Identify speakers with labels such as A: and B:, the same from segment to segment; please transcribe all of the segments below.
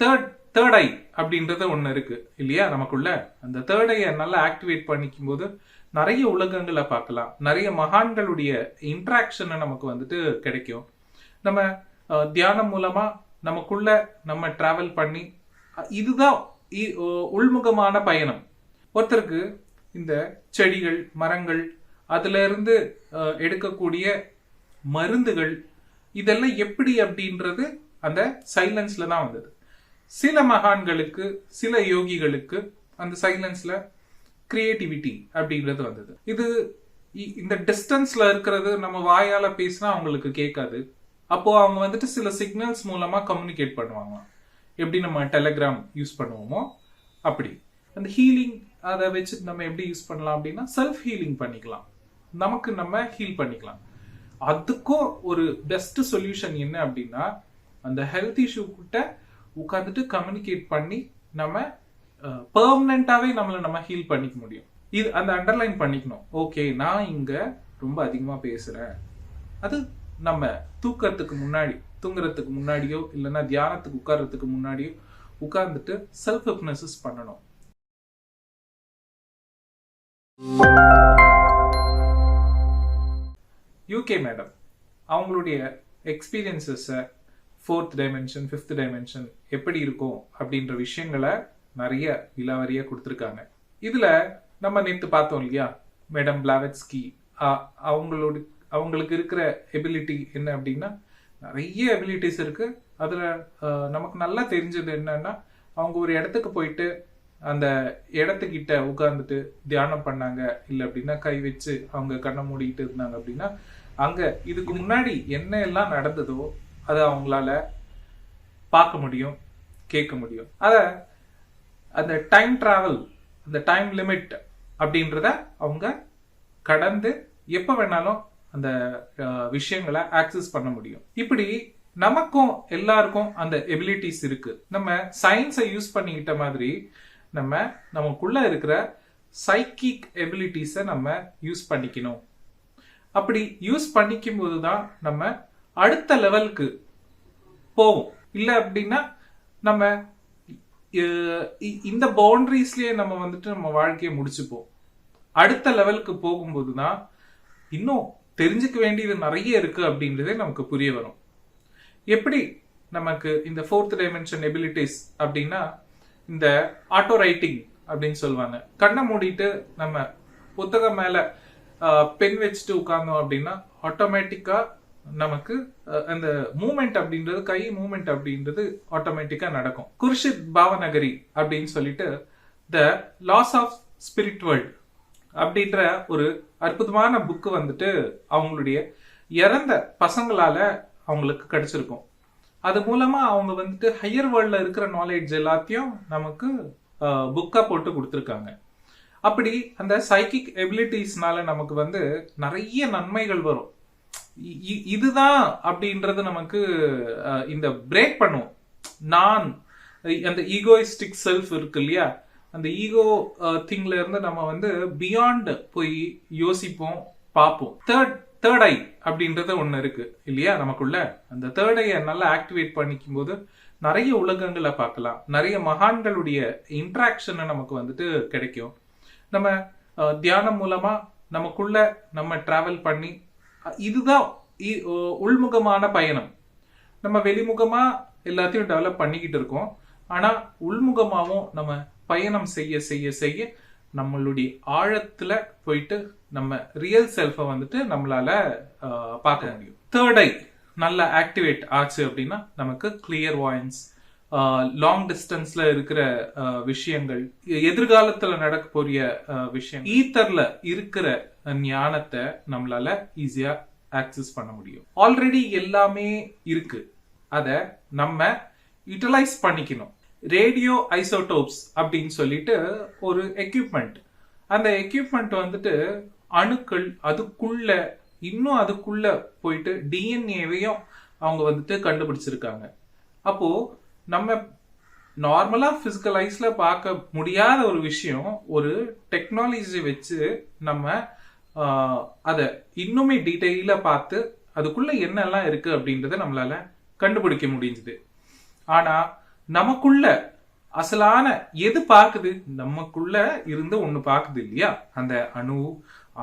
A: Third third ஐ அப்படின்றது ஒன்று இருக்கு இல்லையா? நமக்குள்ள அந்த தேர்ட் ஐயை நல்லா ஆக்டிவேட் பண்ணிக்கும் போது நிறைய உலகங்களை பார்க்கலாம். நிறைய மகான்களுடைய இன்ட்ராக்ஷனை நமக்கு வந்துட்டு கிடைக்கும். நம்ம தியானம் மூலமா நமக்குள்ள நம்ம டிராவல் பண்ணி இதுதான் இ- உள்முகமான பயணம். ஒருத்தருக்கு இந்த செடிகள் மரங்கள் அதுல இருந்து எடுக்கக்கூடிய மருந்துகள் இதெல்லாம் எப்படி அப்படின்றது அந்த சைலன்ஸ்ல தான் வந்தது. சில மகான்களுக்கு சில யோகிகளுக்கு அந்த சைலன்ஸ்ல கிரியேட்டிவிட்டி அப்படிங்கிறது வந்தது. இது இந்த டிஸ்டன்ஸ்ல இருக்கிறது நம்ம வாயால பேசினா அவங்களுக்கு கேட்காது. அப்போ அவங்க வந்துட்டு சில சிக்னல்ஸ் மூலமா கம்யூனிகேட் பண்ணுவாங்க. எப்படி நம்ம டெலகிராம் யூஸ் பண்ணுவோமோ அப்படி. அந்த ஹீலிங் அதை வச்சு நம்ம எப்படி யூஸ் பண்ணலாம் அப்படின்னா செல்ஃப் ஹீலிங் பண்ணிக்கலாம். நமக்கு நம்ம ஹீல் பண்ணிக்கலாம். அதுக்கும் ஒரு பெஸ்ட் சொல்யூஷன் என்ன அப்படின்னா அந்த ஹெல்த் இஷ்யூ கிட்ட உட்காந்துட்டு கம்யூனிகேட் பண்ணி நம்ம பெர்மனண்டாவே நம்மளை நம்ம ஹீல் பண்ணிக்க முடியும். இது அந்த அண்டர்லைன் பண்ணிக்கணும். ஓகே நான் இங்க ரொம்ப அதிகமா பேசுறேன். அது நம்ம தூக்கறதுக்கு முன்னாடி தூங்குறதுக்கு முன்னாடியோ இல்லைன்னா தியானத்துக்கு உட்கார்றதுக்கு முன்னாடியோ உட்கார்ந்துட்டு செல்ஃப் ஹிப்னசிஸ் பண்ணணும் யூகே மேடம் அவங்களுடைய எக்ஸ்பீரியன்சஸை ஃபோர்த் டைமென்ஷன் ஃபிஃப்த் டைமென்ஷன் எப்படி இருக்கும் அப்படின்ற விஷயங்களை நிறைய விலாவரியாக கொடுத்துருக்காங்க. இதில் நம்ம நேற்று பார்த்தோம் இல்லையா? மேடம் பிளாவெட்ஸ்கி அவங்களோட அவங்களுக்கு இருக்கிற எபிலிட்டி என்ன அப்படின்னா நிறைய எபிலிட்டிஸ் இருக்கு. அதில் நமக்கு நல்லா தெரிஞ்சது என்னன்னா அவங்க ஒரு இடத்துக்கு போயிட்டு அந்த இடத்துக்கிட்ட உட்கார்ந்துட்டு தியானம் பண்ணாங்க. இல்லை அப்படின்னா கை வச்சு அவங்க கண்ணை மூடிக்கிட்டு இருந்தாங்க அப்படின்னா அங்க இதுக்கு முன்னாடி என்ன எல்லாம் நடந்ததோ அதை அவங்களால பார்க்க முடியும் கேட்க முடியும். அதை அந்த டைம் டிராவல் அந்த டைம் லிமிட் அப்படின்றத அவங்க கடந்து எப்போ வேணாலும் அந்த விஷயங்களை ஆக்சஸ் பண்ண முடியும். இப்படி நமக்கும் எல்லாருக்கும் அந்த எபிலிட்டிஸ் இருக்கு. நம்ம சயின்ஸை யூஸ் பண்ணிக்கிட்ட மாதிரி நம்ம நமக்குள்ள இருக்கிற சைக்கிக் எபிலிட்டிஸை நம்ம யூஸ் பண்ணிக்கணும். அப்படி யூஸ் பண்ணிக்கும் போது தான் நம்ம அடுத்த லெவலுக்கு போவோம். இல்லை அப்படின்னா நம்ம இ- இந்த பவுண்டரிஸ்லயே நம்ம வந்துட்டு நம்ம வாழ்க்கையை முடிச்சுப்போம். அடுத்த லெவலுக்கு போகும்போது தான் இன்னும் தெரிஞ்சுக்க வேண்டியது நிறைய இருக்கு அப்படின்றதே நமக்கு புரிய வரும். எப்படி நமக்கு இந்த ஃபோர்த் டைமென்ஷன் எபிலிட்டிஸ் அப்படின்னா இந்த ஆட்டோ ரைட்டிங் அப்படின்னு சொல்லுவாங்க. கண்ணை மூடிட்டு நம்ம புத்தகம் மேல பென் வச்சுட்டு உட்கார்ந்தோம் அப்படின்னா ஆட்டோமேட்டிக்கா நமக்கு அந்த மூமெண்ட் அப்படின்றது கை மூமெண்ட் அப்படின்றது ஆட்டோமேட்டிக்காக நடக்கும். குர்ஷித் பாவநகரி அப்படின்னு சொல்லிட்டு the laws of spirit world அப்படின்ற ஒரு அற்புதமான புக்கு வந்துட்டு அவங்களுடைய இறந்த பசங்களால அவங்களுக்கு கிடைச்சிருக்கும். அது மூலமா அவங்க வந்துட்டு ஹையர் வேர்ல்ட்ல இருக்கிற நாலேஜ் எல்லாத்தையும் நமக்கு புக்காக போட்டு கொடுத்துருக்காங்க. அப்படி அந்த சைக்கிக் எபிலிட்டிஸ்னால நமக்கு வந்து நிறைய நன்மைகள் வரும். இதுதான் அப்படின்றது நமக்கு இந்த பிரேக் பண்ணுவோம் நான் அந்த ஈகோயிஸ்டிக் செல்ஃப் இருக்கு இல்லையா? அந்த ஈகோ திங்ல இருந்து நம்ம வந்து பியாண்ட் போய் யோசிப்போம் பார்ப்போம். தேர்ட் தேர்ட் ஐ அப்படின்றது ஒன்று இருக்கு இல்லையா நமக்குள்ள? அந்த தேர்ட் ஐயை நல்லா ஆக்டிவேட் பண்ணிக்கும் போது நிறைய உலகங்களை பார்க்கலாம். நிறைய மகான்களுடைய இன்ட்ராக்ஷனை நமக்கு வந்துட்டு கிடைக்கும். நம்ம தியானம் மூலமா நமக்குள்ள நம்ம டிராவல் பண்ணி இதுதான் உள்முகமான பயணம். நம்ம வெளிமுகமா எல்லாத்தையும் டெவலப் பண்ணிக்கிட்டு இருக்கோம். ஆனா உள்முகமாகவும் நம்ம பயணம் செய்ய செய்ய செய்ய நம்மளுடைய ஆழத்துல போயிட்டு நம்ம ரியல் செல்ஃபை வந்துட்டு நம்மளால பார்க்க முடியும். தேர்ட் ஐ நல்லா ஆக்டிவேட் ஆச்சு அப்படின்னா நமக்கு கிளியர் வாய்ஸ் லாங் டிஸ்டன்ஸ்ல இருக்கிற விஷயங்கள் எதிர்காலத்துல நடக்க போறிய விஷயம் ஈத்தர்ல இருக்கிற ஞானத்தை நம்மளால ஈஸியா ஆக்சஸ் பண்ண முடியும். ஆல்ரெடி எல்லாமே இருக்கு. அத நம்ம யூட்டிலைஸ் பண்ணிக்கணும். ரேடியோ ஐசோடோப்ஸ் அப்படின்னு சொல்லிட்டு ஒரு எக்யூப்மெண்ட் அந்த எக்யூப்மெண்ட் வந்துட்டு அணுக்கள் அதுக்குள்ள இன்னும் அதுக்குள்ள போயிட்டு டிஎன்ஏவையும் அவங்க வந்துட்டு கண்டுபிடிச்சிருக்காங்க. அப்போ நம்ம நார்மலா பிசிக்கல் ஐஸ்ல பார்க்க முடியாத ஒரு விஷயம் ஒரு டெக்னாலஜி வச்சு நம்ம அதை இன்னுமே டீட்டெயிலா பார்த்து அதுக்குள்ள என்னெல்லாம் இருக்கு அப்படின்றத நம்மளால கண்டுபிடிக்க முடிஞ்சுது. ஆனா நமக்குள்ள அசலான எது பார்க்குது? நமக்குள்ள இருந்து ஒண்ணு பார்க்குது இல்லையா? அந்த அணு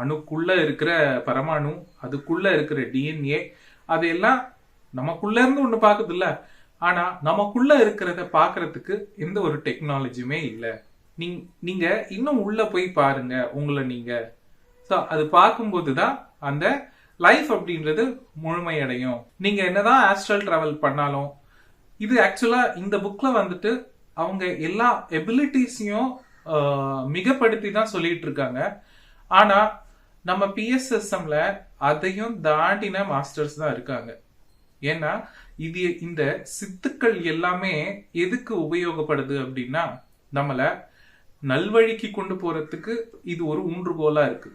A: அணுக்குள்ள இருக்கிற பரமாணு அதுக்குள்ள இருக்கிற டிஎன்ஏ அதையெல்லாம் நமக்குள்ள இருந்து ஒண்ணு பார்க்குது இல்ல? ஆனா நமக்குள்ள இருக்கிறத பாக்குறதுக்கு எந்த ஒரு டெக்னாலஜியுமே இல்லை. நீங்க இன்னும் உள்ள போய் பாருங்க. உங்களை நீங்க ஸோ அது பார்க்கும்போது தான் அந்த லைஃப் அப்படின்றது முழுமையடையும். நீங்க என்னதான் ஆஸ்ட்ரல் டிராவல் பண்ணாலும் இது ஆக்சுவலா இந்த புக்ல வந்துட்டு அவங்க எல்லா எபிலிட்டிஸையும் மிகப்படுத்தி தான் சொல்லிட்டு இருக்காங்க ஆனா நம்ம பிஎஸ்எஸ்எம்ல அதையும் தாண்டின மாஸ்டர்ஸ் தான் இருக்காங்க. ஏன்னா இது இந்த சித்துக்கள் எல்லாமே எதுக்கு உபயோகப்படுது அப்படின்னா நம்மள நல்வழிக்கு கொண்டு போறதுக்கு இது ஒரு ஊன்றுகோலா இருக்கு.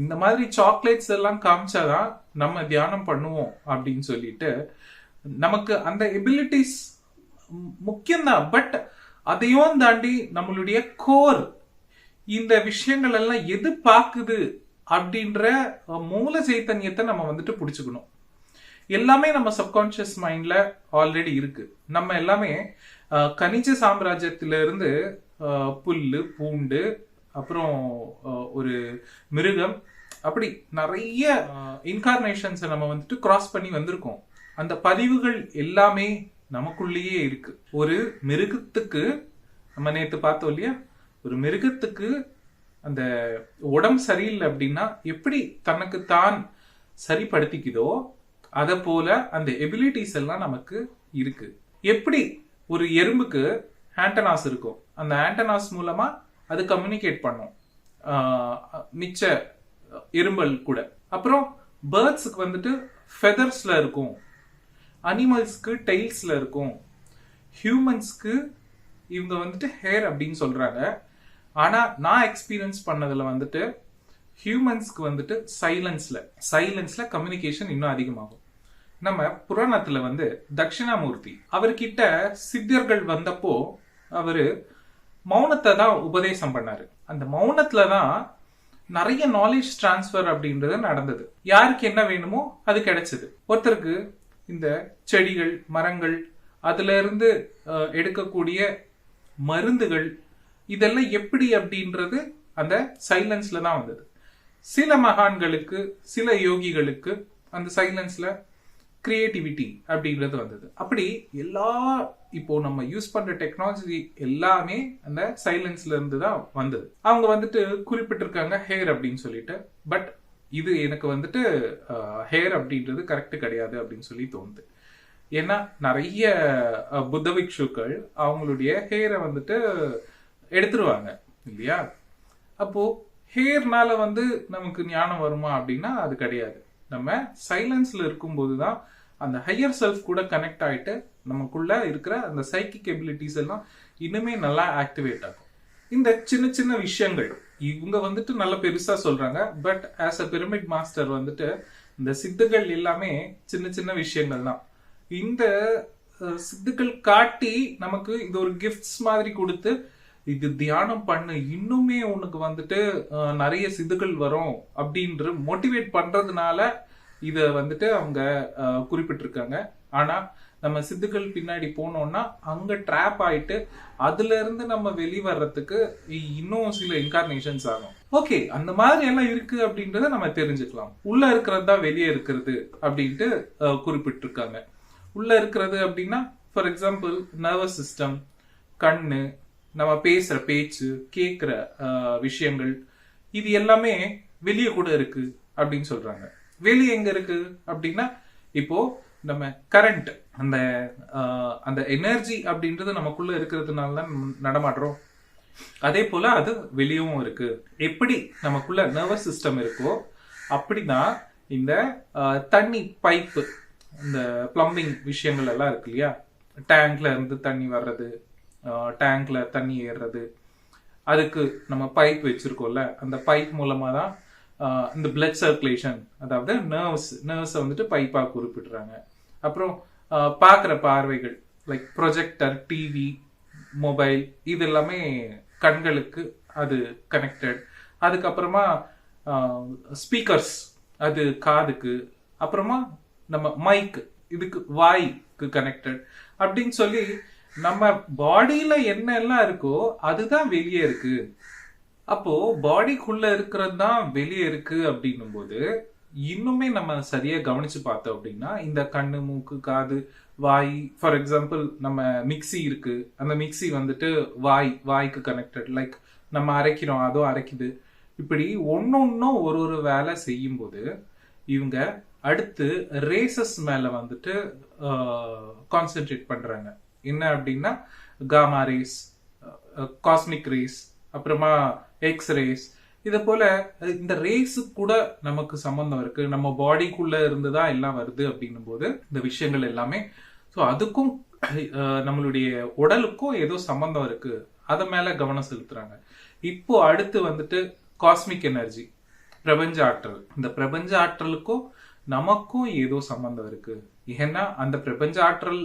A: இந்த மாதிரி சாக்லேட்ஸ் எல்லாம் காமிச்சாதான் நம்ம தியானம் பண்ணுவோம் அப்படின்னு சொல்லிட்டு நமக்கு அந்த எபிலிட்டிஸ் முக்கியம்தான். பட் அதையும் தாண்டி நம்மளுடைய கோர் இந்த விஷயங்கள் எல்லாம் எது பார்க்குது அப்படின்ற மூல சைத்தன்யத்தை நம்ம வந்துட்டு பிடிச்சுக்கணும். எல்லாமே நம்ம சப்கான்ஷியஸ் மைண்ட்ல ஆல்ரெடி இருக்கு. நம்ம எல்லாமே கனிஜ சாம்ராஜ்யத்திலிருந்து புல்லு பூண்டு அப்புறம் ஒரு மிருகம். அப்படி நிறைய இன்கார்னேஷன்ஸை நம்ம வந்துட்டு கிராஸ் பண்ணி வந்திருக்கோம். அந்த பதிவுகள் எல்லாமே நமக்குள்ளேயே இருக்கு. ஒரு மிருகத்துக்கு நம்ம நேற்று பார்த்தோம் இல்லையா? ஒரு மிருகத்துக்கு அந்த உடம்பு சரியில்லை அப்படின்னா எப்படி தனக்கு தான் சரிப்படுத்திக்குதோ அதை போல அந்த எபிலிட்டிஸ் எல்லாம் நமக்கு இருக்கு. எப்படி ஒரு எறும்புக்கு ஆண்டனாஸ் இருக்கும். அந்த ஆண்டனாஸ் மூலமா அது கம்யூனிகேட் பண்ணும். மிச்ச எறும்பல் கூட. அப்புறம் பேர்ட்ஸுக்கு வந்துட்டு ஃபெதர்ஸில் இருக்கும். அனிமல்ஸ்க்கு டெய்ல்ஸில் இருக்கும். ஹியூமன்ஸ்க்கு இவங்க வந்துட்டு ஹேர் அப்படின்னு சொல்கிறாங்க ஆனால் நான் எக்ஸ்பீரியன்ஸ் பண்ணதில் வந்துட்டு ஹியூமன்ஸ்க்கு வந்துட்டு சைலன்ஸில் சைலன்ஸில் கம்யூனிகேஷன் இன்னும் அதிகமாகும். நம்ம புராணத்தில் வந்து தட்சிணாமூர்த்தி அவர்கிட்ட சித்தர்கள் வந்தப்போ அவர் மௌனத்தை தான் உபதேசம் பண்ணாரு. அந்த மௌனத்துல தான் நிறைய நாலேஜ் டிரான்ஸ்ஃபர் அப்படின்றது நடந்தது. யாருக்கு என்ன வேணுமோ அது கிடைச்சது. ஒருத்தருக்கு இந்த செடிகள் மரங்கள் அதுல இருந்து எடுக்கக்கூடிய மருந்துகள் இதெல்லாம் எப்படி அப்படின்றது அந்த சைலன்ஸ்ல தான் வந்தது. சில மகான்களுக்கு சில யோகிகளுக்கு அந்த சைலன்ஸ்ல கிரியேட்டிவிட்டி அப்படின்றது வந்தது. அப்படி எல்லா இப்போ நம்ம யூஸ் பண்ற டெக்னாலஜி எல்லாமே அந்த சைலன்ஸ்ல இருந்து தான் வந்தது. அவங்க வந்துட்டு குறிப்பிட்டிருக்காங்க ஹேர் அப்படின்னு சொல்லிட்டு. பட் இது எனக்கு வந்துட்டு ஹேர் அப்படின்றது கரெக்ட் கிடையாது அப்படின்னு சொல்லி தோணுது. ஏன்னா நிறைய புத்த விக்ஷுக்கள் அவங்களுடைய ஹேரை வந்துட்டு எடுத்துருவாங்க இல்லையா? அப்போ ஹேர்னால வந்து நமக்கு ஞானம் வருமா அப்படின்னா அது கிடையாது. நம்ம சைலன்ஸ்ல இருக்கும்போது தான் அந்த ஹையர் செல்ஃப் கூட கனெக்ட் ஆயிட்டு நமக்குள்ள இருக்கிற அந்த சைக்கிக் எபிலிட்டிஸ் எல்லாம் இன்னுமே நல்லா ஆக்டிவேட் ஆகும். இந்த சின்ன சின்ன விஷயங்கள் இவங்க வந்துட்டு நல்ல பெருசா சொல்றாங்க but as a pyramid master வந்துட்டு இந்த சித்துகள் எல்லாமே சின்ன சின்ன விஷயங்கள் தான். இந்த சித்துக்கள் காட்டி நமக்கு இது ஒரு கிஃப்ட்ஸ் மாதிரி கொடுத்து இது தியானம் பண்ணு இன்னுமே உனக்கு வந்துட்டு நிறைய சித்துக்கள் வரும் அப்படின்ற மோட்டிவேட் பண்றதுனால இத வந்துட்டு அவங்க குறிப்பிட்டிருக்காங்க. ஆனா நம்ம சித்துக்கள் பின்னாடி போனோம்னா அங்க ட்ராப் ஆயிட்டு அதுல இருந்து நம்ம வெளிவர்றதுக்கு இன்னும் சில இன்கார்னேஷன்ஸ் ஆகும். ஓகே அந்த மாதிரி எல்லாம் இருக்கு அப்படின்றத நம்ம தெரிஞ்சுக்கலாம். உள்ள இருக்கிறது தான் வெளியே இருக்கிறது அப்படின்ட்டு குறிப்பிட்டிருக்காங்க. உள்ள இருக்கிறது அப்படின்னா ஃபார் எக்ஸாம்பிள் நர்வஸ் சிஸ்டம் கண்ணு நம்ம பேசுற பேச்சு கேட்குற விஷயங்கள் இது எல்லாமே வெளியே கூட இருக்கு அப்படின்னு சொல்றாங்க. வெளியே எங்க இருக்கு அப்படின்னா இப்போ நம்ம கரண்ட் அந்த அந்த எனர்ஜி அப்படின்றது நமக்குள்ள இருக்கிறதுனால தான் நடமாடுறோம். அதே போல அது வெளியவும் இருக்கு. எப்படி நமக்குள்ள நர்வஸ் சிஸ்டம் இருக்கோ அப்படின்னா இந்த தண்ணி பைப்பு இந்த பிளம்பிங் விஷயங்கள் எல்லாம் இருக்கு இல்லையா? டேங்க்ல இருந்து தண்ணி வர்றது டேங்க்ல தண்ணி ஏறுறது. அதுக்கு நம்ம பைப் வச்சிருக்கோம்ல. அந்த பைப் மூலமா தான் இந்த பிளட் சர்க்குலேஷன் அதாவது நர்வ்ஸ் நர்வ்ஸை வந்துட்டு பைப்பாக குறிப்பிடுறாங்க. அப்புறம் பார்க்குற பார்வைகள் லைக் ப்ரொஜெக்டர் டிவி மொபைல் இது எல்லாமே கண்களுக்கு அது கனெக்டட் அதுக்கப்புறமா ஸ்பீக்கர்ஸ் அது காதுக்கு அப்புறமா நம்ம மைக் இதுக்கு வாய்க்கு கனெக்டட் அப்படின்னு சொல்லி நம்ம பாடியில என்ன எல்லாம் இருக்கோ அதுதான் வெளியே இருக்கு. அப்போ பாடிக்குள்ள இருக்கிறது தான் வெளியே இருக்கு அப்படின்னும் போது இன்னுமே நம்ம சரியா கவனிச்சு பார்த்தோம் அப்படின்னா இந்த கண்ணு மூக்கு காது வாய் ஃபார் எக்ஸாம்பிள் நம்ம மிக்ஸி இருக்கு. அந்த மிக்ஸி வந்துட்டு வாய் வாய்க்கு கனெக்டட் லைக் நம்ம அரைக்கிறோம் அதோ அரைக்குது. இப்படி ஒன்னொன்னும் ஒரு ஒரு வேலை செய்யும்போது இவங்க அடுத்து ரேசஸ் மேல வந்துட்டு கான்சென்ட்ரேட் பண்றாங்க. என்ன அப்படின்னா காமா ரேஸ் காஸ்மிக் ரேஸ் அப்புறமா எக்ஸ் ரேஸ் இதை போல இந்த ரேஸு கூட நமக்கு சம்பந்தம் இருக்கு. நம்ம பாடிக்குள்ள இருந்து தான் எல்லாம் வருது அப்படின்னும் போது இந்த விஷயங்கள் எல்லாமே. ஸோ அதுக்கும் நம்மளுடைய உடலுக்கும் ஏதோ சம்பந்தம் இருக்கு. அதை மேல கவனம் செலுத்துறாங்க. இப்போ அடுத்து வந்துட்டு காஸ்மிக் எனர்ஜி பிரபஞ்ச ஆற்றல். இந்த பிரபஞ்ச ஆற்றலுக்கும் நமக்கும் ஏதோ சம்பந்தம் இருக்கு. ஏன்னா அந்த பிரபஞ்ச ஆற்றல்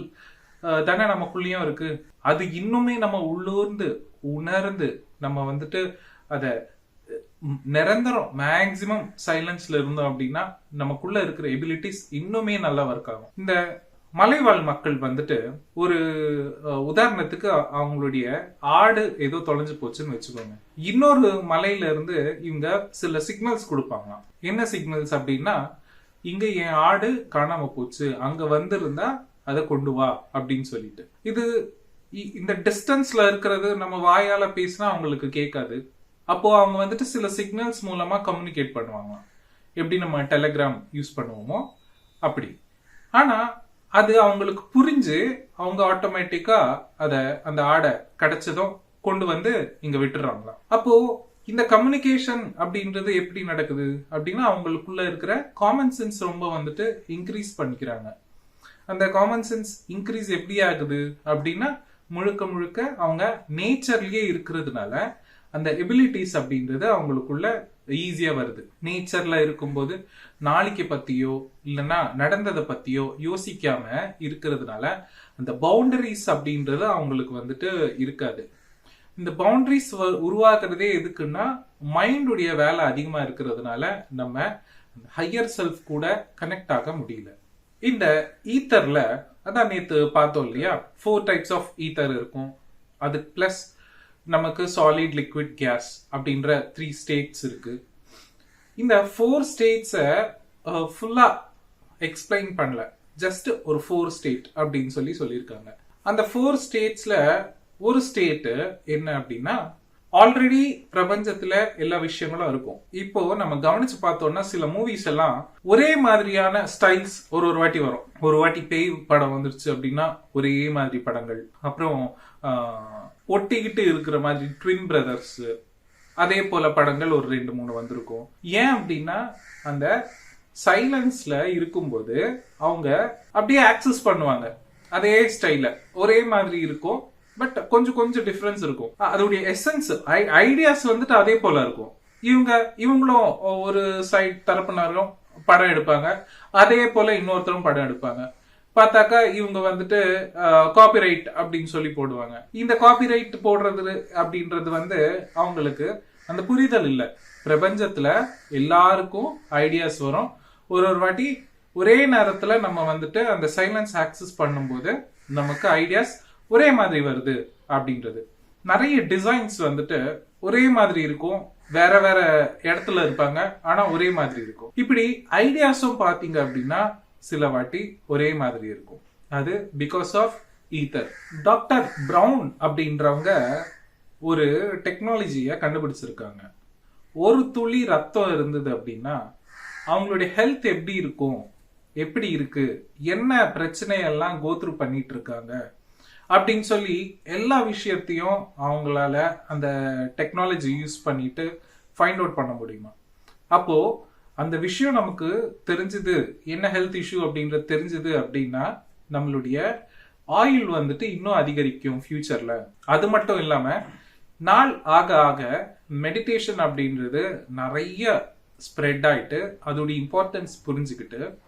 A: தானே நமக்குள்ளேயும் இருக்கு. அது இன்னுமே நம்ம உள்ளூர்ந்து உணர்ந்து நம்ம வந்துட்டு அதை நிரந்தரம் மேக்சிமம் சைலன்ஸ்ல இருந்தோம் அப்படின்னா நமக்குள்ள இருக்கிற எபிலிட்டிஸ் இன்னுமே நல்லா ஒர்க் ஆகும். இந்த மலைவாழ் மக்கள் வந்துட்டு ஒரு உதாரணத்துக்கு அவங்களுடைய ஆடு ஏதோ தொலைஞ்சு போச்சுன்னு வச்சுக்கோங்க. இன்னொரு மலையில இருந்து இவங்க சில சிக்னல்ஸ் கொடுப்பாங்க என்ன சிக்னல்ஸ் அப்படின்னா இங்க என் ஆடு காணாம போச்சு அங்க வந்திருந்தா அதை கொண்டு வா அப்படின்னு சொல்லிட்டு. இது இ- இந்த டிஸ்டன்ஸ்ல இருக்கிறது நம்ம வாயால பேசினா அவங்களுக்கு கேட்காது. அப்போ அவங்க வந்துட்டு சில சிக்னல்ஸ் மூலமா கம்யூனிகேட் பண்ணுவாங்க. எப்படி நம்ம டெலகிராம் யூஸ் பண்ணுவோமோ அப்படி. ஆனா அது அவங்களுக்கு புரிஞ்சு அவங்க ஆட்டோமேட்டிக்கா அதை அந்த ஆடை கிடைச்சதும் கொண்டு வந்து இங்க விட்டுறாங்களாம் அப்போ இந்த கம்யூனிகேஷன் அப்படின்றது எப்படி நடக்குது? அப்படின்னா அவங்களுக்குள்ள இருக்கிற காமன் சென்ஸ் ரொம்ப வந்துட்டு இன்க்ரீஸ் பண்ணிக்கிறாங்க. அந்த காமன் சென்ஸ் இன்க்ரீஸ் எப்படி ஆகுது? அப்படின்னா முழுக்க முழுக்க அவங்க நேச்சர்லயே இருக்கிறதுனால அந்த எபிலிட்டிஸ் அப்படின்றது அவங்களுக்குள்ள ஈஸியாக வருது. நேச்சரில் இருக்கும்போது நாளைக்கு பற்றியோ இல்லைன்னா நடந்ததை பற்றியோ யோசிக்காம இருக்கிறதுனால அந்த பவுண்டரிஸ் அப்படின்றது அவங்களுக்கு வந்துட்டு இருக்காது. இந்த பவுண்டரிஸ் உருவாக்குறதே எதுக்குன்னா மைண்டுடைய வேலை அதிகமாக இருக்கிறதுனால நம்ம ஹையர் செல்ஃப் கூட கனெக்ட் ஆக முடியல. இந்த ஈத்தரில் அதான் நேற்று பார்த்தோம் இல்லையா? ஃபோர் டைப்ஸ் ஆஃப் ஈத்தர் இருக்கும். அது பிளஸ் நமக்கு சாலிட் லிக்விட் கேஸ் அப்படின்ற த்ரீ ஸ்டேட்ஸ் இருக்கு. இந்த ஃபோர் ஸ்டேட்ஸை ஃபுல்லாக எக்ஸ்பிளைன் பண்ணல. ஜஸ்ட் ஒரு ஃபோர் ஸ்டேட் அப்படின்னு சொல்லி சொல்லியிருக்காங்க. அந்த ஃபோர் ஸ்டேட்ஸில் ஒரு ஸ்டேட்டு என்ன அப்படின்னா ஆல்ரெடி பிரபஞ்சத்துல எல்லா விஷயங்களும் இருக்கும். இப்போ நம்ம கவனிச்சு பார்த்தோம்னா சில மூவிஸ் எல்லாம் ஒரே மாதிரியான ஸ்டைல்ஸ் ஒரு ஒரு வாட்டி வரும். ஒரு வாட்டி பேய் படம் வந்துருச்சு அப்படின்னா ஒரே மாதிரி படங்கள். அப்புறம் ஒட்டிக்கிட்டு இருக்கிற மாதிரி ட்வின் பிரதர்ஸ் அதே போல படங்கள் ஒரு ரெண்டு மூணு வந்திருக்கும். ஏன் அப்படின்னா அந்த சைலன்ஸ்ல இருக்கும்போது அவங்க அப்படியே ஆக்சஸ் பண்ணுவாங்க. அதே ஸ்டைல ஒரே மாதிரி இருக்கும் பட் கொஞ்சம் கொஞ்சம் டிஃபரன்ஸ் இருக்கும். அதோடைய எசன்ஸ் ஐடியாஸ் வந்துட்டு அதே போல இருக்கும். இவங்க இவங்களும் ஒரு சைட் தரப்பினரும் படம் எடுப்பாங்க. அதே போல இன்னொருத்தரும் படம் எடுப்பாங்க. பார்த்தாக்கா இவங்க வந்துட்டு காப்பிரைட் அப்படின்னு சொல்லி போடுவாங்க. இந்த காப்பிரைட் போடுறது அப்படின்றது வந்து அவங்களுக்கு அந்த புரிதல் இல்லை. பிரபஞ்சத்துல எல்லாருக்கும் ஐடியாஸ் வரும். ஒரு ஒரு வாட்டி ஒரே நேரத்துல நம்ம வந்துட்டு அந்த சைலன்ஸ் ஆக்சஸ் பண்ணும்போது நமக்கு ஐடியாஸ் ஒரே மாதிரி வருது அப்படின்றது. நிறைய டிசைன்ஸ் வந்துட்டு ஒரே மாதிரி இருக்கும் வேற வேற இடத்துல இருப்பாங்க ஆனா ஒரே மாதிரி இருக்கும். இப்படி ஐடியாஸும் பாத்தீங்க அப்படின்னா சில வாட்டி ஒரே மாதிரி இருக்கும். அது because of ether doctor Brown அப்படின்றவங்க ஒரு டெக்னாலஜியை கண்டுபிடிச்சிருக்காங்க. ஒரு துளி ரத்தம் இருந்தது அப்படின்னா அவங்களுடைய ஹெல்த் எப்படி இருக்கும் எப்படி இருக்கு என்ன பிரச்சனையெல்லாம் கோத்ரூ பண்ணிட்டு இருக்காங்க அப்படின்னு சொல்லி எல்லா விஷயத்தையும் அவங்களால அந்த டெக்னாலஜி யூஸ் பண்ணிட்டு ஃபைண்ட் அவுட் பண்ண முடியுமா? அப்போ அந்த விஷயம் நமக்கு தெரிஞ்சது. என்ன ஹெல்த் இஷ்யூ அப்படின்றது தெரிஞ்சது அப்படின்னா நம்மளுடைய ஆயுள் வந்துட்டு இன்னும் அதிகரிக்கும் ஃபியூச்சர்ல அது மட்டும் இல்லாம நாள் ஆக ஆக மெடிடேஷன் அப்படின்றது நிறைய ஸ்ப்ரெட் ஆயிட்டு அதோடைய இம்பார்ட்டன்ஸ் புரிஞ்சுக்கிட்டு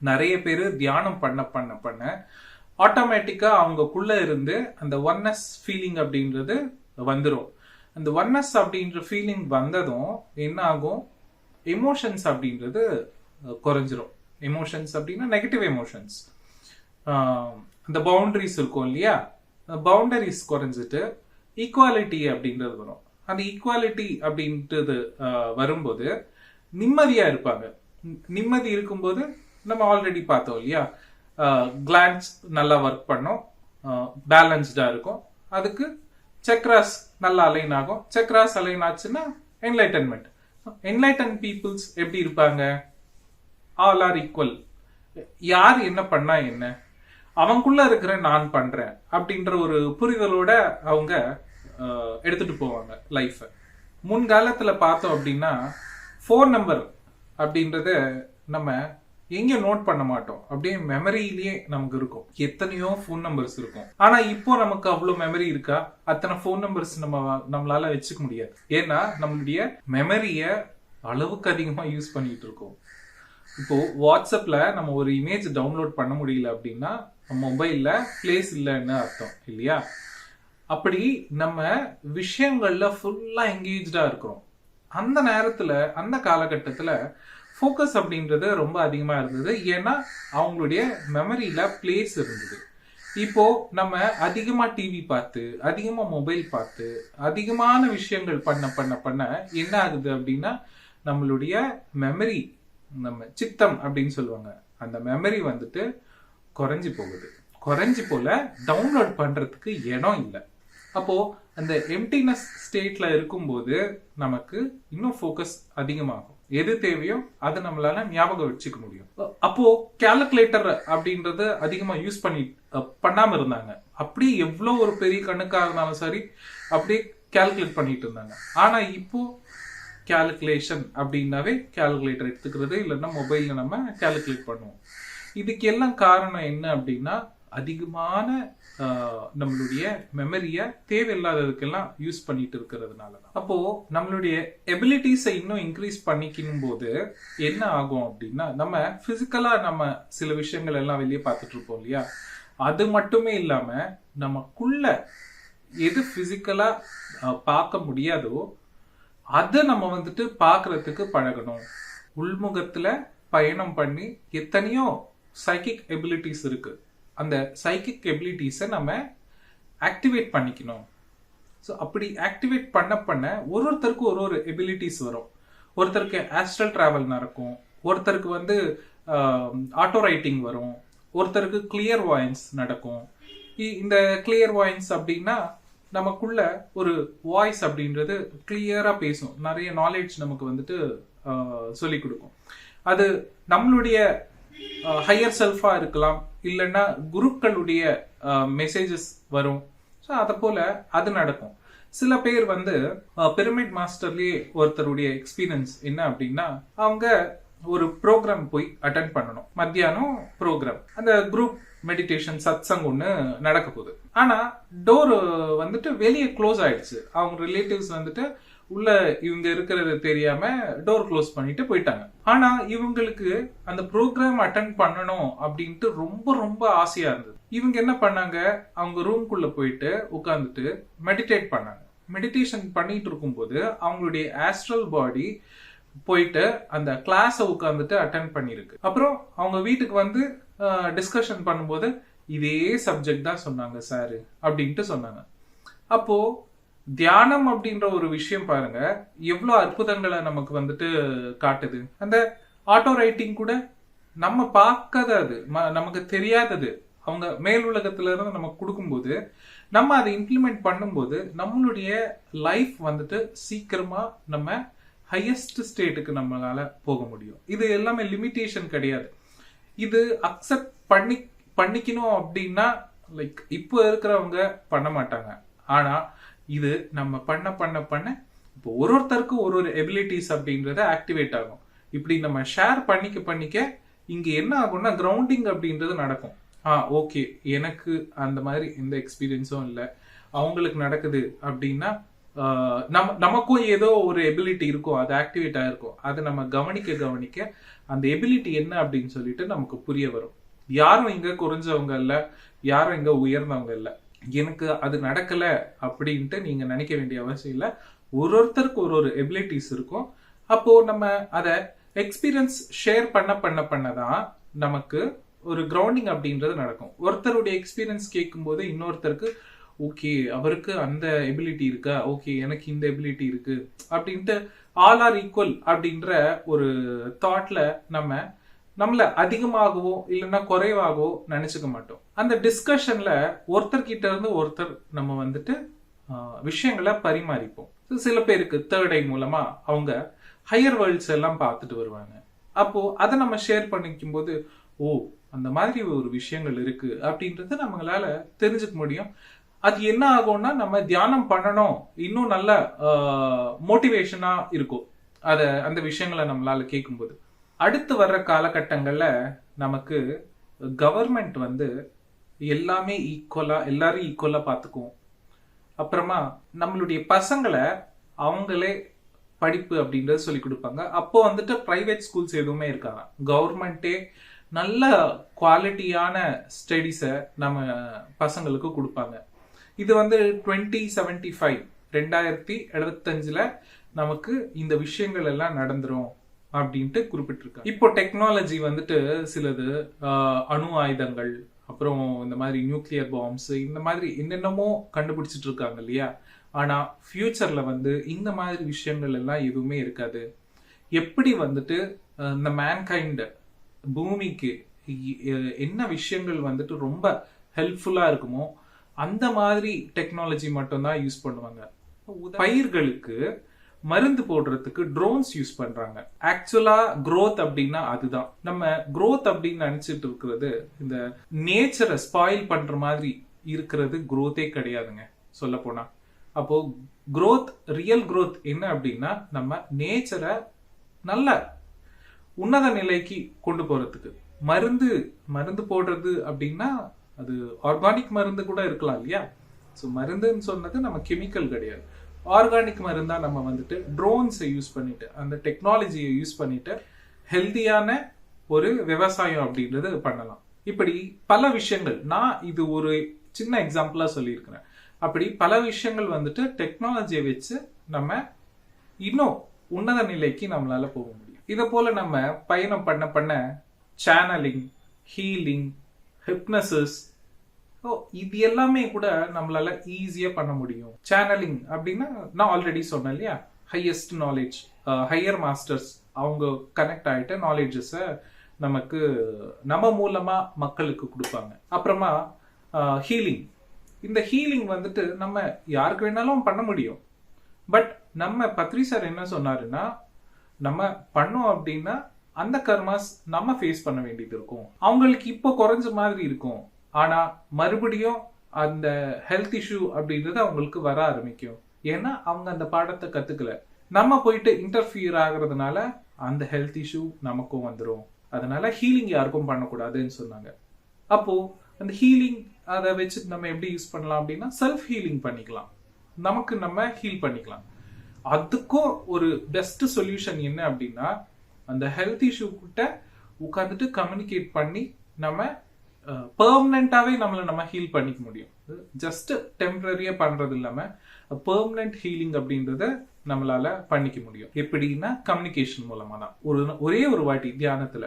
A: நிறைய பேர் தியானம் பண்ண பண்ண பண்ண ஆட்டோமேட்டிக்காக அவங்கக்குள்ள இருந்து அந்த ஒன்னஸ் ஃபீலிங் அப்படின்றது வந்துடும் அந்த ஒன்னஸ் அப்படின்ற ஃபீலிங் வந்ததும் என்ன ஆகும் எமோஷன்ஸ் அப்படின்றது குறைஞ்சிரும். எமோஷன்ஸ் அப்படின்னா நெகட்டிவ் எமோஷன்ஸ் அந்த பவுண்டரிஸ் இருக்கும் இல்லையா? பவுண்டரிஸ் குறைஞ்சிட்டு ஈக்குவாலிட்டி அப்படின்றது வரும். அந்த ஈக்குவாலிட்டி அப்படின்றது வரும்போது நிம்மதியா இருப்பாங்க. நிம்மதி இருக்கும்போது நம்ம ஆல்ரெடி பார்த்தோம் இல்லையா? கிளான்ஸ் நல்லா ஒர்க் பண்ணும். பேலன்ஸ்டா இருக்கும். அதுக்கு செக்ராஸ் நல்லா அலைன் ஆகும். செக்ராஸ் அலைன் ஆச்சுன்னா என்லைட்டன்மெண்ட் என்லைட்டன் பீப்புள்ஸ் எப்படி இருப்பாங்க? ஆல் ஆர் ஈக்குவல் யார் என்ன பண்ணா என்ன? அவங்களுக்குள்ள இருக்கிற நான் பண்றேன் அப்படின்ற ஒரு புரிதலோட அவங்க எடுத்துட்டு போவாங்க லைஃப்பை முன்காலத்துல பார்த்தோம் அப்படின்னா ஃபோன் நம்பர் அப்படின்றத நம்ம எங்கேயும் நோட் பண்ண மாட்டோம். அப்படியே மெமரியிலேயே நமக்கு இருக்கும். எத்தனையோ ஃபோன் நம்பர்ஸ் இருக்கும். ஆனா இப்போ நமக்கு அவ்வளோ மெமரி இருக்கா? அத்தனை ஃபோன் நம்பர்ஸ் நம்ம நம்மளால வச்சுக்க முடியாது. ஏன்னா நம்மளுடைய மெமரிய அளவுக்கு அதிகமாக யூஸ் பண்ணிட்டு இருக்கோம். இப்போ வாட்ஸ்அப்ல நம்ம ஒரு இமேஜ் டவுன்லோட் பண்ண முடியல அப்படின்னா மொபைல்ல பிளேஸ் இல்லைன்னு அர்த்தம் இல்லையா? அப்படி நம்ம விஷயங்கள்ல ஃபுல்லா என்கேஜாக இருக்கிறோம். அந்த நேரத்துல அந்த காலகட்டத்துல ஃபோக்கஸ் அப்படின்றது ரொம்ப அதிகமாக இருந்தது. ஏன்னா அவங்களுடைய மெமரியில் பிளேஸ் இருந்தது. இப்போ நம்ம அதிகமாக டிவி பார்த்து அதிகமாக மொபைல் பார்த்து அதிகமான விஷயங்கள் பண்ண பண்ண பண்ண என்ன ஆகுது அப்படின்னா நம்மளுடைய மெமரி நம்ம சித்தம் அப்படின்னு சொல்லுவாங்க. அந்த மெமரி வந்துட்டு குறைஞ்சி போகுது. குறைஞ்சி போல டவுன்லோட் பண்ணுறதுக்கு இடம் இல்லை. அப்போ அந்த எம்டினஸ் ஸ்டேட்ல இருக்கும்போது நமக்கு இன்னும் ஃபோக்கஸ் அதிகமாகும். எது தேவையோ அதை நம்மளால ஞாபகம் வச்சுக்க முடியும். அப்போ கால்குலேட்டர் அப்படின்றது அதிகமா யூஸ் பண்ணி பண்ணாம இருந்தாங்க. அப்படியே எவ்வளோ ஒரு பெரிய கணக்காக இருந்தாலும் சரி அப்படியே கால்குலேட் பண்ணிட்டு இருந்தாங்க. ஆனா இப்போ கால்குலேஷன் அப்படின்னாவே கால்குலேட்டர் எடுத்துக்கிறது இல்லைன்னா மொபைல்ல நம்ம கால்குலேட் பண்ணுவோம். இதுக்கு எல்லாம் காரணம் என்ன அப்படின்னா அதிகமான நம்மளுடைய மெமரிய தேவையில்லாததுக்கெல்லாம் யூஸ் பண்ணிட்டு இருக்கிறதுனால தான் அப்போ நம்மளுடைய எபிலிட்டிஸை இன்னும் இன்க்ரீஸ் பண்ணிக்கணும் போது என்ன ஆகும் அப்படின்னா நம்ம பிசிக்கலா நம்ம சில விஷயங்கள் எல்லாம் வெளியே பார்த்துட்டு இருப்போம் இல்லையா? அது மட்டுமே இல்லாம நமக்குள்ள எது பிசிக்கலா பார்க்க முடியாதோ அதை நம்ம வந்துட்டு பார்க்கறதுக்கு பழகணும். உள்முகத்துல பயணம் பண்ணி எத்தனையோ சைக்கிக் எபிலிட்டிஸ் இருக்குது அந்த சைக்கிக் எபிலிட்டிஸை நம்ம ஆக்டிவேட் பண்ணிக்கணும். ஸோ அப்படி ஆக்டிவேட் பண்ண பண்ண ஒரு ஒருத்தருக்கும் ஒரு ஒரு எபிலிட்டிஸ் வரும். ஒருத்தருக்கு ஆஸ்ட்ரல் டிராவல் நடக்கும். ஒருத்தருக்கு வந்து ஆட்டோ ரைட்டிங் வரும். ஒருத்தருக்கு கிளியர் வாயின்ஸ் நடக்கும். இ- இந்த கிளியர் வாயின்ஸ் அப்படின்னா நமக்குள்ள ஒரு வாய்ஸ் அப்படின்றது கிளியராக பேசும். நிறைய நாலேஜ் நமக்கு வந்துட்டு சொல்லி கொடுக்கும். அது நம்மளுடைய ஹையர் செல்ஃபாக இருக்கலாம். இல்லைன்னா குருக்களுடைய மெசேஜஸ் வரும். ஸோ அதை போல அது நடக்கும். சில பேர் வந்து பிரமிட் மாஸ்டர்லேயே ஒருத்தருடைய எக்ஸ்பீரியன்ஸ் என்ன அப்படின்னா அவங்க ஒரு ப்ரோக்ராம் போய் அட்டன் பண்ணணும். மத்தியானம் ப்ரோக்ராம் அந்த குரூப் மெடிடேஷன் சத்சங் ஒன்று நடக்க போகுது. ஆனால் டோர் வந்துட்டு வெளியே க்ளோஸ் ஆயிடுச்சு. அவங்க ரிலேட்டிவ்ஸ் வந்துட்டு உள்ள இவங்க இருக்கிறது தெரியாம டோர் க்ளோஸ் பண்ணிட்டு போயிட்டாங்க. ஆனா இவங்களுக்கு அந்த ப்ரோக்ராம் அட்டன் பண்ணணும் அப்படின்ட்டு ரொம்ப ரொம்ப ஆசையா இருந்தது. இவங்க என்ன பண்ணாங்க? அவங்க ரூம்குள்ள போயிட்டு உட்காந்துட்டு மெடிடேட் பண்ணாங்க. மெடிடேஷன் பண்ணிட்டு இருக்கும்போது அவங்களுடைய ஆஸ்ட்ரல் பாடி போயிட்டு அந்த கிளாஸை உட்காந்துட்டு அட்டன் பண்ணிருக்கு அப்புறம் அவங்க வீட்டுக்கு வந்து டிஸ்கஷன் பண்ணும்போது இதே சப்ஜெக்ட் தான் சொன்னாங்க சார் அப்படின்ட்டு சொன்னாங்க. அப்போ தியானம் அப்படின்ற ஒரு விஷயம் பாருங்க எவ்வளோ அற்புதங்களை நமக்கு வந்துட்டு காட்டுது. அந்த ஆட்டோ ரைட்டிங் கூட நம்ம பார்க்காத அது ம- நமக்கு தெரியாதது. அவங்க மேல் உலகத்துல இருந்து நமக்கு கொடுக்கும்போது நம்ம அதை இம்ப்ளிமெண்ட் பண்ணும்போது நம்மளுடைய லைஃப் வந்துட்டு சீக்கிரமா நம்ம ஹையஸ்ட் ஸ்டேட்டுக்கு நம்மளால போக முடியும். இது எல்லாமே லிமிட்டேஷன் கிடையாது. இது அக்செப்ட் பண்ணி பண்ணிக்கணும் அப்படின்னா லைக் இப்போ இருக்கிறவங்க பண்ண மாட்டாங்க. ஆனா இது நம்ம பண்ண பண்ண பண்ண இப்போ ஒரு ஒருத்தருக்கும் ஒரு ஒரு எபிலிட்டிஸ் அப்படின்றது ஆக்டிவேட் ஆகும். இப்படி நம்ம ஷேர் பண்ணிக்க பண்ணிக்க இங்க என்ன ஆகும்னா கிரவுண்டிங் அப்படின்றது நடக்கும். ஆ ஓகே எனக்கு அந்த மாதிரி எந்த எக்ஸ்பீரியன்ஸும் இல்லை. அவங்களுக்கு நடக்குது அப்படின்னா நம்ம நமக்கும் ஏதோ ஒரு எபிலிட்டி இருக்கும் அது ஆக்டிவேட் ஆயிருக்கும். அதை நம்ம கவனிக்க கவனிக்க அந்த எபிலிட்டி என்ன அப்படின்னு சொல்லிட்டு நமக்கு புரிய வரும். யாரும் இங்க குறைஞ்சவங்க இல்லை யாரும் இங்க உயர்ந்தவங்க இல்லை. எனக்கு அது நடக்கலை அப்படின்ட்டு நீங்கள் நினைக்க வேண்டிய அவசியம் இல்லை. ஒரு ஒருத்தருக்கு ஒரு ஒரு எபிலிட்டிஸ் இருக்கும். அப்போது நம்ம அதை எக்ஸ்பீரியன்ஸ் ஷேர் பண்ண பண்ண பண்ணதான் நமக்கு ஒரு கிரவுண்டிங் அப்படின்றது நடக்கும். ஒருத்தருடைய எக்ஸ்பீரியன்ஸ் கேட்கும்போது இன்னொருத்தருக்கு ஓகே அவருக்கு அந்த எபிலிட்டி இருக்கா? ஓகே எனக்கு இந்த எபிலிட்டி இருக்கு. அப்படின்ட்டு ஆல் ஆர் ஈக்குவல் அப்படின்ற ஒரு தாட்ல நம்ம நம்மளை அதிகமாகவோ இல்லைன்னா குறைவாகவோ நினச்சிக்க மாட்டோம். அந்த டிஸ்கஷன்ல ஒருத்தர்கிட்ட இருந்து ஒருத்தர் நம்ம வந்துட்டு விஷயங்களை பரிமாறிப்போம். சில பேருக்கு தேர்ட் ஐ மூலமா அவங்க ஹையர் வேர்ல்ட்ஸ் எல்லாம் பார்த்துட்டு வருவாங்க. அப்போ அதை நம்ம ஷேர் பண்ணிக்கும் போது ஓ அந்த மாதிரி ஒரு விஷயங்கள் இருக்கு அப்படின்றத நம்மளால தெரிஞ்சுக்க முடியும். அது என்ன ஆகும்னா நம்ம தியானம் பண்ணணும். இன்னும் நல்ல மோட்டிவேஷனா இருக்கும். அதை அந்த விஷயங்களை நம்மளால கேட்கும்போது. அடுத்து வர்ற காலகட்டங்களில் நமக்கு கவர்மெண்ட் வந்து எல்லாமே ஈக்குவலா எல்லாரும் ஈக்குவலா பார்த்துக்குவோம். அப்புறமா நம்மளுடைய பசங்களை அவங்களே படிப்பு அப்படின்றத சொல்லி கொடுப்பாங்க. அப்போ வந்துட்டு பிரைவேட் ஸ்கூல்ஸ் எதுவுமே இருக்காங்க கவர்மெண்ட்டே நல்ல குவாலிட்டியான ஸ்டடீஸை நம்ம பசங்களுக்கு கொடுப்பாங்க. இது வந்து டுவெண்ட்டி செவன்டி ஃபைவ் ரெண்டாயிரத்தி எழுபத்தஞ்சில் நமக்கு இந்த விஷயங்கள் எல்லாம் நடந்துரும் அப்படின்ட்டு குறிப்பிட்டிருக்காங்க. இப்போ டெக்னாலஜி வந்துட்டு சிலது அணு ஆயுதங்கள் அப்புறம் இந்த மாதிரி நியூக்ளியர் பாம்ஸ் இந்த மாதிரி என்னென்னமோ கண்டுபிடிச்சிட்டு இருக்காங்க இல்லையா? ஆனா ஃபியூச்சர்ல வந்து இந்த மாதிரி விஷயங்கள் எல்லாம் எதுவுமே இருக்காது. எப்படி வந்துட்டு இந்த மேன்கைண்ட் பூமிக்கு என்ன விஷயங்கள் வந்துட்டு ரொம்ப ஹெல்ப்ஃபுல்லா இருக்குமோ அந்த மாதிரி டெக்னாலஜி மட்டும்தான் யூஸ் பண்ணுவாங்க. பயிர்களுக்கு மருந்து போடுறதுக்கு ட்ரோன்ஸ் யூஸ் பண்றாங்க. ஆக்சுவலா க்ரோத் அப்படின்னா அதுதான். நம்ம க்ரோத் அப்படின்னு நினைச்சிட்டு இருக்கிறது இந்த நேச்சரை ஸ்பாயில் பண்ற மாதிரி இருக்கிறது குரோத்தே கிடையாதுங்க சொல்ல போனா அப்போ க்ரோத் ரியல் க்ரோத் என்ன அப்படின்னா நம்ம நேச்சரை நல்ல உன்னத நிலைக்கு கொண்டு போறதுக்கு. மருந்து மருந்து போடுறது அப்படின்னா அது ஆர்கானிக் மருந்து கூட இருக்கலாம் இல்லையா? ஸோ மருந்துன்னு சொன்னது நம்ம கெமிக்கல் கிடையாது. ஆர்கானிக் மருந்தா நம்ம வந்துட்டு ட்ரோன்ஸை யூஸ் பண்ணிட்டு அந்த டெக்னாலஜியை யூஸ் பண்ணிட்டு ஹெல்தியான ஒரு விவசாயம் அப்படின்றது பண்ணலாம். இப்படி பல விஷயங்கள் நான் இது ஒரு சின்ன எக்ஸாம்பிளா சொல்லியிருக்கிறேன். அப்படி பல விஷயங்கள் வந்துட்டு டெக்னாலஜியை வச்சு நம்ம இன்னும் உன்னத நிலைக்கு நம்மளால போக முடியும். இதை போல நம்ம பயணம் பண்ண பண்ண சேனலிங் ஹீலிங் ஹிப்னசிஸ் ஸோ இது எல்லாமே கூட நம்மளால ஈஸியா பண்ண முடியும். சேனலிங் அப்படின்னா நான் ஆல்ரெடி சொன்னேன் இல்லையா? ஹையஸ்ட் நாலேஜ் ஹையர் மாஸ்டர்ஸ் அவங்க கனெக்ட் ஆயிட்ட நாலேஜஸை நமக்கு நம்ம மூலமா மக்களுக்கு கொடுப்பாங்க. அப்புறமா uh, ஹீலிங் இந்த ஹீலிங் வந்துட்டு நம்ம யாருக்கு வேணாலும் பண்ண முடியும். பட் நம்ம பத்ரி சார் என்ன சொன்னாருன்னா நம்ம பண்ணோம் அப்படின்னா அந்த கர்மாஸ் நம்ம ஃபேஸ் பண்ண வேண்டியது இருக்கும். அவங்களுக்கு இப்போ குறைஞ்ச மாதிரி இருக்கும். ஆனால் மறுபடியும் அந்த ஹெல்த் இஷ்யூ அப்படின்றது அவங்களுக்கு வர ஆரம்பிக்கும். ஏன்னா அவங்க அந்த பாடத்தை கற்றுக்கல நம்ம போயிட்டு இன்டர்ஃபியர் ஆகிறதுனால அந்த ஹெல்த் இஷ்யூ நமக்கும் வந்துடும் அதனால ஹீலிங் யாருக்கும் பண்ணக்கூடாதுன்னு சொன்னாங்க. அப்போ அந்த ஹீலிங் அதை வச்சு நம்ம எப்படி யூஸ் பண்ணலாம் அப்படின்னா செல்ஃப் ஹீலிங் பண்ணிக்கலாம். நமக்கு நம்ம ஹீல் பண்ணிக்கலாம். அதுக்கும் ஒரு பெஸ்ட் சொல்யூஷன் என்ன அப்படின்னா அந்த ஹெல்த் இஷ்யூ கிட்ட உட்காந்துட்டு கம்யூனிகேட் பண்ணி நம்ம பெர்மனண்டாவே நம்மளை நம்ம ஹீல் பண்ணிக்க முடியும். ஜஸ்ட் டெம்பரரியா பண்ணுறது இல்லாமல் பெர்மனன்ட் ஹீலிங் அப்படின்றத நம்மளால பண்ணிக்க முடியும். எப்படின்னா கம்யூனிகேஷன் மூலமாக தான். ஒரு ஒரே ஒரு வாட்டி தியானத்தில்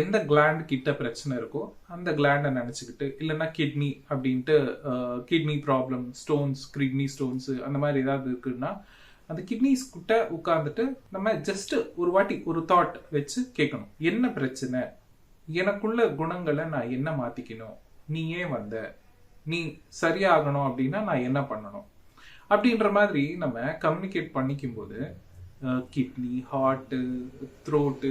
A: எந்த கிளாண்ட் கிட்ட பிரச்சனை இருக்கோ அந்த கிளாண்டை நினச்சிக்கிட்டு இல்லைன்னா கிட்னி அப்படின்ட்டு kidney problem stones kidney stones அந்த மாதிரி ஏதாவது இருக்குன்னா அந்த கிட்னிஸ் கிட்ட உட்காந்துட்டு நம்ம ஜஸ்ட் ஒரு வாட்டி ஒரு தாட் வச்சு கேட்கணும். என்ன பிரச்சனை? எனக்குள்ள குணங்களை நான் என்ன மாத்திக்கணும்? நீ ஏன் வந்த? நீ சரியாகணும் அப்படின்னா நான் என்ன பண்ணணும்? அப்படின்ற மாதிரி நம்ம கம்யூனிகேட் பண்ணிக்கும் போது கிட்னி ஹார்ட்டு த்ரோட்டு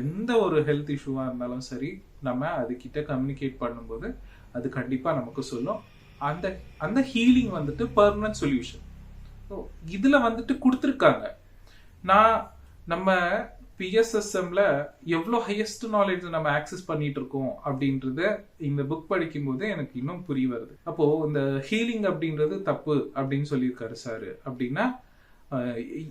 A: எந்த ஒரு ஹெல்த் இஷ்யூவாக இருந்தாலும் சரி நம்ம அதுக்கிட்ட கம்யூனிகேட் பண்ணும்போது அது கண்டிப்பாக நமக்கு சொல்லும். அந்த அந்த ஹீலிங் வந்துட்டு பர்மனன்ட் சொல்யூஷன் ஸோ இதில் வந்துட்டு கொடுத்துருக்காங்க. நான் நம்ம பிஎஸ்எஸ்எம்ல எவ்வளோ ஹையஸ்ட் நாலேஜ் நம்ம ஆக்சஸ் பண்ணிட்டு இருக்கோம் அப்படின்றத இந்த புக் படிக்கும்போது எனக்கு இன்னும் புரிய வருது. அப்போ இந்த ஹீலிங் அப்படின்றது தப்பு அப்படின்னு சொல்லியிருக்காரு சார். அப்படின்னா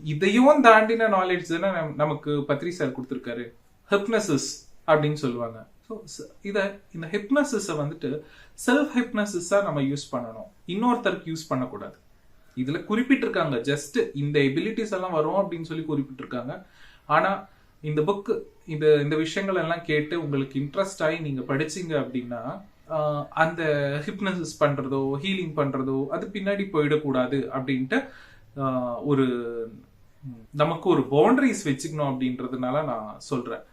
A: இதையும் தாண்டின நாலேஜ் தானே நம்- நமக்கு பத்ரி சார் கொடுத்துருக்காரு. ஹிப்னசிஸ் அப்படின்னு சொல்லுவாங்க. ஸோ இதை இந்த ஹிப்னசிஸை வந்துட்டு செல்ஃப் ஹிப்னசிஸாக நம்ம யூஸ் பண்ணணும். இன்னொருத்தருக்கு யூஸ் பண்ணக்கூடாது. இதுல குறிப்பிட்டிருக்காங்க. ஜஸ்ட் இந்த எபிலிட்டிஸ் எல்லாம் வரும் அப்படின்னு சொல்லி குறிப்பிட்டிருக்காங்க. ஆனா இந்த புக் இந்த இந்த விஷயங்கள் எல்லாம் கேட்டு உங்களுக்கு இன்ட்ரெஸ்ட் ஆகி நீங்க படிச்சீங்க அப்படின்னா அந்த ஹிப்னசிஸ் பண்றதோ ஹீலிங் பண்றதோ அது பின்னாடி போயிடக்கூடாது அப்படின்ட்டு ஒரு நமக்கு ஒரு பவுண்டரிஸ் வச்சுக்கணும் அப்படின்றதுனால நான் சொல்றேன்.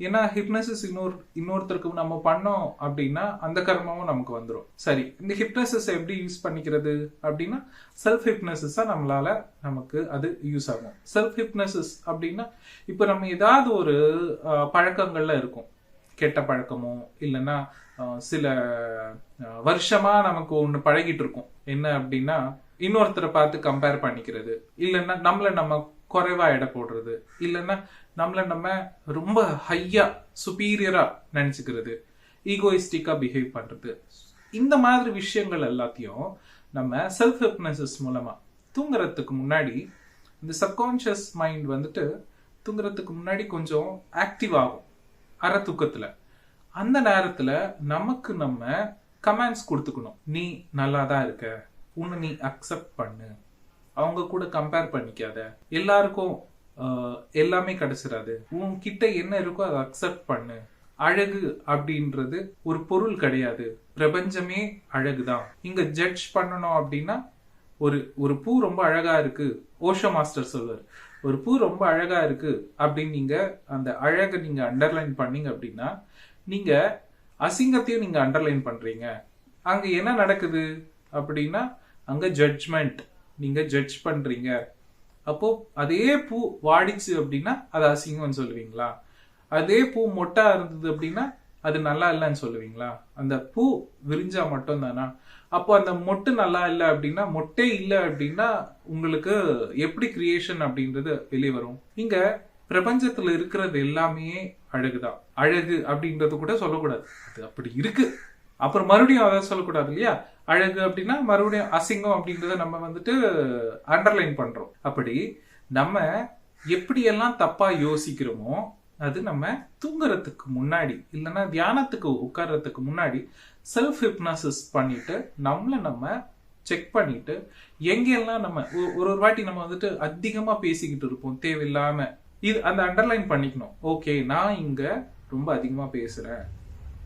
A: ஏன்னா ஹிப்னசிஸ் இன்னொரு இன்னொருத்தருக்கு நம்ம பண்ணோம் அப்படின்னா அந்த கர்மமும் நமக்கு வந்துடும் சரி இந்த ஹிப்னசிஸ் எப்படி யூஸ் பண்ணிக்கிறது அப்படின்னா செல்ஃப் ஹிப்னசிஸா நம்மளால நமக்கு அது யூஸ் ஆகும். செல்ஃப் ஹிப்னசிஸ் அப்படின்னா இப்போ நம்ம ஏதாவது ஒரு அஹ், பழக்கங்கள்ல இருக்கும். கெட்ட பழக்கமோ இல்லைன்னா சில வருஷமா நமக்கு ஒன்று பழகிட்டு இருக்கும். என்ன அப்படின்னா இன்னொருத்தரை பார்த்து கம்பேர் பண்ணிக்கிறது. இல்லைன்னா நம்மளை நம்ம குறைவா எடை போடுறது. இல்லைன்னா நம்மளை நம்ம ரொம்ப ஹையா சுப்பீரியரா நினைச்சுக்கிறது ஈகோயிஸ்டிக்கா பிஹேவ் பண்றது. இந்த மாதிரி விஷயங்கள் எல்லாத்தையும் நம்ம செல்ஃப் ஹிப்னசிஸ் மூலமா தூங்குறதுக்கு முன்னாடி இந்த சப்கான்ஷியஸ் மைண்ட் வந்துட்டு தூங்குறதுக்கு முன்னாடி கொஞ்சம் ஆக்டிவ் ஆகும் அரை தூக்கத்துல. அந்த நேரத்துல நமக்கு நம்ம கமெண்ட்ஸ் கொடுத்துக்கணும். நீ நல்லா தான் இருக்க உன்னை நீ அக்செப்ட் பண்ணு. அவங்க கூட கம்பேர் பண்ணிக்காத. எல்லாருக்கும் எல்லாமே கிடைச்சிடாது உன்கிட்ட என்ன இருக்கோ அதை அக்செப்ட் பண்ணு. அழகு அப்படின்றது ஒரு பொருள் கிடையாது. பிரபஞ்சமே அழகுதான். இங்க ஜட்ஜ் பண்ணணும் அப்படின்னா ஒரு ஒரு பூ ரொம்ப அழகா இருக்கு ஓஷோ மாஸ்டர் சொல்வார். ஒரு பூ ரொம்ப அழகா இருக்கு அப்படின்னு நீங்க அந்த அழகை நீங்க அண்டர்லைன் பண்ணீங்க அப்படின்னா நீங்க அசிங்கத்தையும் நீங்க அண்டர்லைன் பண்றீங்க. அங்க என்ன நடக்குது அப்படின்னா அங்க ஜட்ஜ்மெண்ட் நீங்க ஜட்ஜ் பண்றீங்க. அப்போ அதே பூ வாடிச்சு அப்படின்னா அது அசிங்கம்னு சொல்லுவீங்களா? அதே பூ மொட்டா இருந்தது அப்படின்னா அது நல்லா இல்லைன்னு சொல்லுவீங்களா? அந்த பூ விரிஞ்சா மட்டும் தானா அப்போ அந்த மொட்டு நல்லா இல்லை அப்படின்னா மொட்டே இல்லை அப்படின்னா உங்களுக்கு எப்படி கிரியேஷன் அப்படின்றது வெளியே வரும். இங்க பிரபஞ்சத்துல இருக்கிறது எல்லாமே அழகுதான். அழகு அப்படின்றது கூட சொல்லக்கூடாது. அது அப்படி இருக்கு. அப்புறம் மறுபடியும் அதை சொல்லக்கூடாது இல்லையா? அழகு அப்படின்னா மறுபடியும் அசிங்கம் அப்படின்றத நம்ம வந்துட்டு அண்டர்லைன் பண்றோம். அப்படி நம்ம எப்படியெல்லாம் தப்பா யோசிக்கிறோமோ அது நம்ம தூங்குறதுக்கு முன்னாடி இல்லைன்னா தியானத்துக்கு உட்கார்றதுக்கு முன்னாடி செல்ஃப் ஹிப்னாசிஸ் பண்ணிட்டு நம்மள நம்ம செக் பண்ணிட்டு எங்கெல்லாம் நம்ம ஒ- ஒரு ஒரு வாட்டி நம்ம வந்துட்டு அதிகமா பேசிக்கிட்டு இருப்போம் தேவையில்லாம இது அந்த அண்டர்லைன் பண்ணிக்கணும். ஓகே நான் இங்க ரொம்ப அதிகமா பேசுறேன்.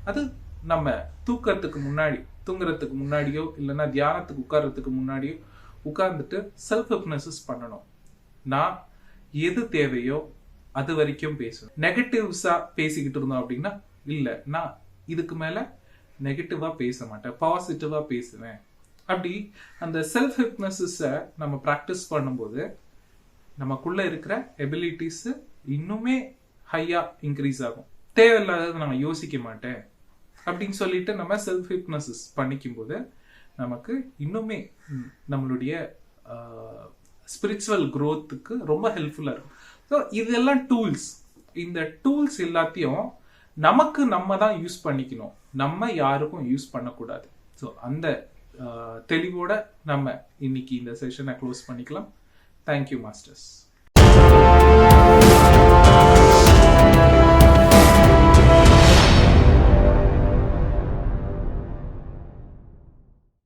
A: அது நம்ம தூக்கறதுக்கு முன்னாடி தூங்குறதுக்கு முன்னாடியோ இல்லைன்னா தியானத்துக்கு உட்கார்றதுக்கு முன்னாடியோ உட்கார்ந்துட்டு செல்ஃப் ஹிப்னசிஸ் பண்ணணும். நான் எது தேவையோ அது வரைக்கும் பேசணும். நெகட்டிவ்ஸாக பேசிக்கிட்டு இருந்தோம் அப்படின்னா இல்லை நான் இதுக்கு மேலே நெகட்டிவாக பேச மாட்டேன் பாசிட்டிவாக பேசுவேன். அப்படி அந்த செல்ஃப் ஹிப்னசிஸை நம்ம ப்ராக்டிஸ் பண்ணும்போது நமக்குள்ளே இருக்கிற எபிலிட்டிஸு இன்னுமே ஹையாக இன்க்ரீஸ் ஆகும். தேவையில்லாதது நான் யோசிக்க மாட்டேன். அப்படின்னு சொல்லிட்டு நம்ம செல்ஃப் ஹிப்னசிஸ் பண்ணிக்கும் போது நமக்கு இன்னுமே நம்மளுடைய ஸ்பிரிச்சுவல் க்ரோத்துக்கு ரொம்ப ஹெல்ப்ஃபுல்லாக இருக்கும். ஸோ இதெல்லாம் டூல்ஸ் இந்த டூல்ஸ் எல்லாத்தையும் நமக்கு நம்ம தான் யூஸ் பண்ணிக்கணும். நம்ம யாருக்கும் யூஸ் பண்ணக்கூடாது. ஸோ அந்த தெளிவோட நம்ம இன்னைக்கு இந்த செஷனை க்ளோஸ் பண்ணிக்கலாம். Thank you masters